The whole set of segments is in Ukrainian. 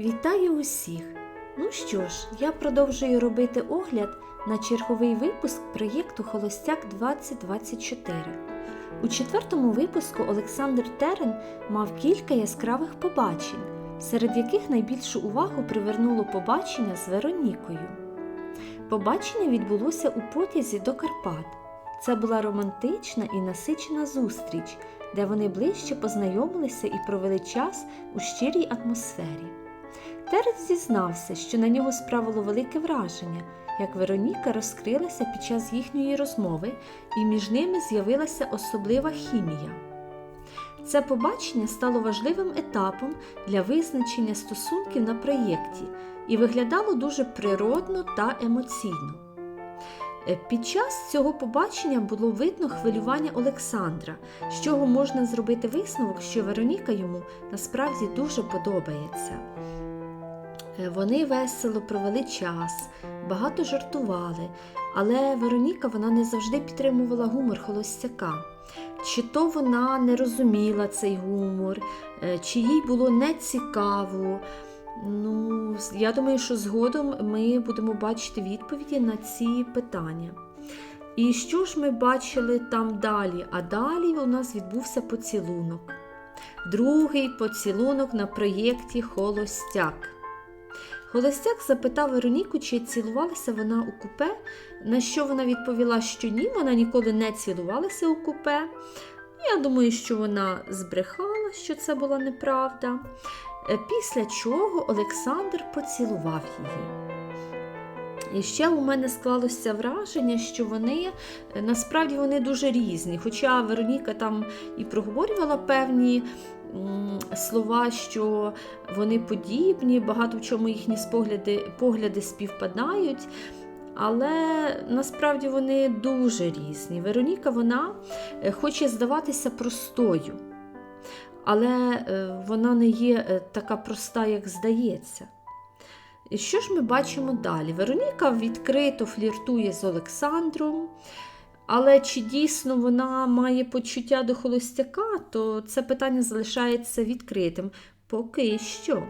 Вітаю усіх! Ну що ж, я продовжую робити огляд на черговий випуск проєкту Холостяк 2024. У четвертому випуску Олександр Терен мав кілька яскравих побачень, серед яких найбільшу увагу привернуло побачення з Веронікою. Побачення відбулося у потязі до Карпат. Це була романтична і насичена зустріч, де вони ближче познайомилися і провели час у щирій атмосфері. Терес зізнався, що на нього справило велике враження, як Вероніка розкрилася під час їхньої розмови, і між ними з'явилася особлива хімія. Це побачення стало важливим етапом для визначення стосунків на проєкті і виглядало дуже природно та емоційно. Е, Під час цього побачення було видно хвилювання Олександра, з чого можна зробити висновок, що Вероніка йому насправді дуже подобається. Е, Вони весело провели час, багато жартували, але Вероніка вона не завжди підтримувала гумор холостяка. Чи то вона не розуміла цей гумор, е, чи їй було нецікаво. Ну, я думаю, що згодом ми будемо бачити відповіді на ці питання. І що ж ми бачили там далі? А далі у нас відбувся поцілунок. Другий поцілунок на проєкті Холостяк. Холостяк запитав Вероніку, чи цілувалася вона у купе, на що вона відповіла, що ні, вона ніколи не цілувалася у купе. Я думаю, що вона збрехала, що це була неправда. Е, Після чого Олександр поцілував її. І ще у мене склалося враження, що вони е, насправді вони дуже різні. Хоча Вероніка там і проговорювала певні слова, що вони подібні, багато в чому їхні спогляди, погляди співпадають. Але насправді вони дуже різні. Вероніка вона е, хоче здаватися простою, але е, вона не є е, така проста, як здається. І що ж ми бачимо далі? Вероніка відкрито фліртує з Олександром, але чи дійсно вона має почуття до холостяка, то це питання залишається відкритим поки що.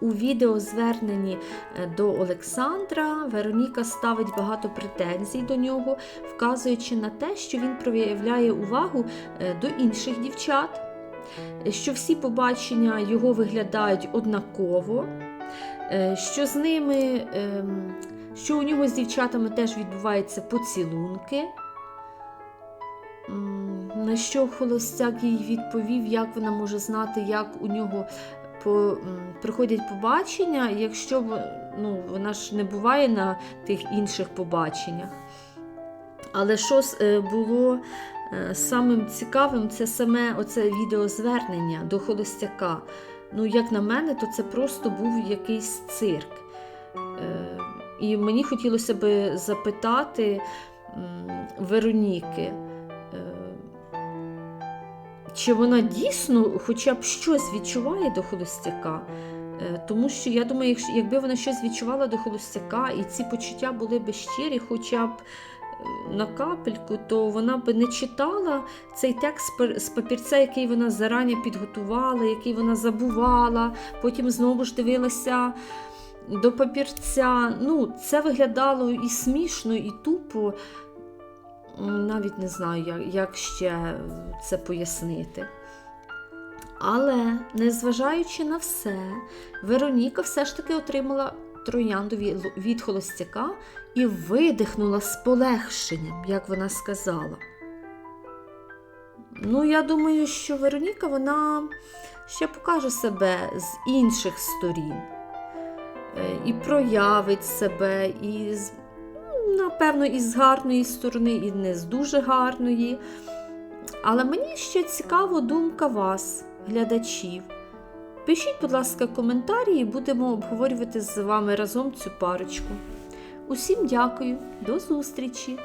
У відеозверненні е, до Олександра Вероніка ставить багато претензій до нього, вказуючи на те, що він проявляє увагу е, до інших дівчат, що всі побачення його виглядають однаково, е, що з ними, ем, що у нього з дівчатами теж відбуваються поцілунки. На що холостяк їй відповів, як вона може знати, як у нього по, м, проходять побачення, якщо ну, вона ж не буває на тих інших побаченнях. Але що е, було е, самим цікавим, це саме оце відеозвернення до холостяка. Ну, як на мене, то це просто був якийсь цирк. І мені хотілося би запитати Вероніки. е, чи вона дійсно хоча б щось відчуває до холостяка? Е, Тому що я думаю, якби вона щось відчувала до холостяка, і ці почуття були б щирі, хоча б е, на капельку, то вона б не читала цей текст з папірця, який вона зарані підготувала, який вона забувала, потім знову ж дивилася до папірця. Ну, це виглядало і смішно, і тупо. Навіть не знаю, як, як ще це пояснити. Але, незважаючи на все, Вероніка все ж таки отримала троянду від- холостяка і видихнула з полегшенням, як вона сказала. Ну, я думаю, що Вероніка вона ще покаже себе з інших сторін і проявить себе, і напевно, і з гарної сторони, і не з дуже гарної. Але мені ще цікава думка вас, глядачів. Пишіть, будь ласка, коментарі і будемо обговорювати з вами разом цю парочку. Усім дякую, до зустрічі!